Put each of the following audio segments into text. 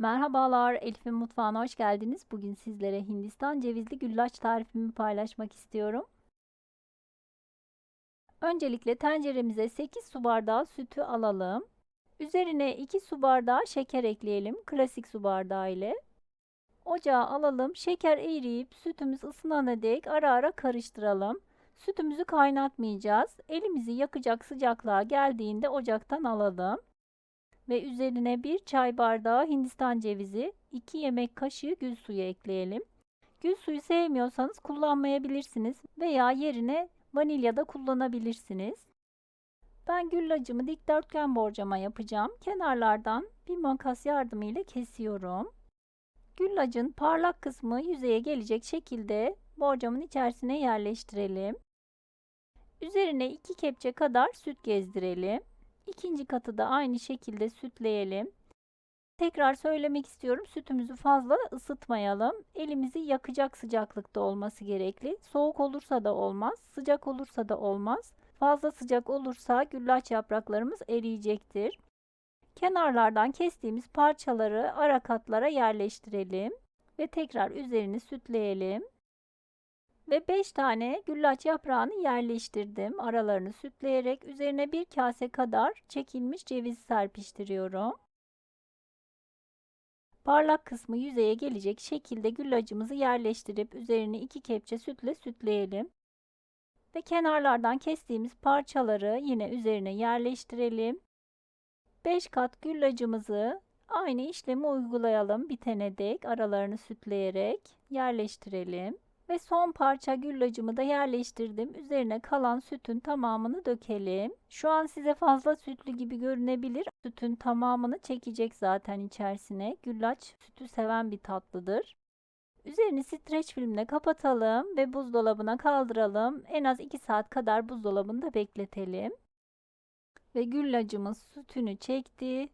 Merhabalar, Elif'in mutfağına hoş geldiniz. Bugün sizlere Hindistan cevizli güllaç tarifimi paylaşmak istiyorum. Öncelikle tenceremize 8 su bardağı sütü alalım. Üzerine 2 su bardağı şeker ekleyelim. Klasik su bardağı ile. Ocağa alalım. Şeker eriyip sütümüz ısınana dek ara ara karıştıralım. Sütümüzü kaynatmayacağız. Elimizi yakacak sıcaklığa geldiğinde ocaktan alalım ve üzerine bir çay bardağı hindistan cevizi, 2 yemek kaşığı gül suyu ekleyelim. Gül suyu sevmiyorsanız kullanmayabilirsiniz veya yerine vanilya da kullanabilirsiniz. Ben güllacımı dikdörtgen borcama yapacağım. Kenarlardan bir makas yardımıyla kesiyorum. Güllacın parlak kısmı yüzeye gelecek şekilde borcamın içerisine yerleştirelim. Üzerine 2 kepçe kadar süt gezdirelim. İkinci katı da aynı şekilde sütleyelim. Tekrar söylemek istiyorum. Sütümüzü fazla ısıtmayalım. Elimizi yakacak sıcaklıkta olması gerekli. Soğuk olursa da olmaz, sıcak olursa da olmaz. Fazla sıcak olursa güllaç yapraklarımız eriyecektir. Kenarlardan kestiğimiz parçaları ara katlara yerleştirelim ve tekrar üzerini sütleyelim. Ve 5 tane güllaç yaprağını yerleştirdim. Aralarını sütleyerek üzerine bir kase kadar çekilmiş ceviz serpiştiriyorum. Parlak kısmı yüzeye gelecek şekilde güllacımızı yerleştirip üzerine 2 kepçe sütle sütleyelim. Ve kenarlardan kestiğimiz parçaları yine üzerine yerleştirelim. 5 kat güllacımızı aynı işlemi uygulayalım bitene dek aralarını sütleyerek yerleştirelim. Ve son parça güllacımı da yerleştirdim. Üzerine kalan sütün tamamını dökelim. Şu an size fazla sütlü gibi görünebilir. Sütün tamamını çekecek zaten içerisine. Güllaç sütü seven bir tatlıdır. Üzerini streç filmle kapatalım ve buzdolabına kaldıralım. En az 2 saat kadar buzdolabında bekletelim. Ve güllacımız sütünü çekti.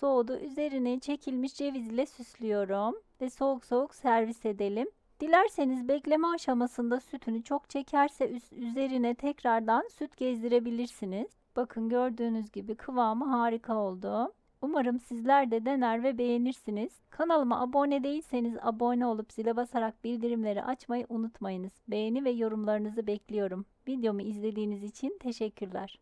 Soğudu. Üzerine çekilmiş ceviz ile süslüyorum ve soğuk soğuk servis edelim. Dilerseniz bekleme aşamasında sütünü çok çekerse üzerine tekrardan süt gezdirebilirsiniz. Bakın gördüğünüz gibi kıvamı harika oldu. Umarım sizler de dener ve beğenirsiniz. Kanalıma abone değilseniz abone olup zile basarak bildirimleri açmayı unutmayınız. Beğeni ve yorumlarınızı bekliyorum. Videomu izlediğiniz için teşekkürler.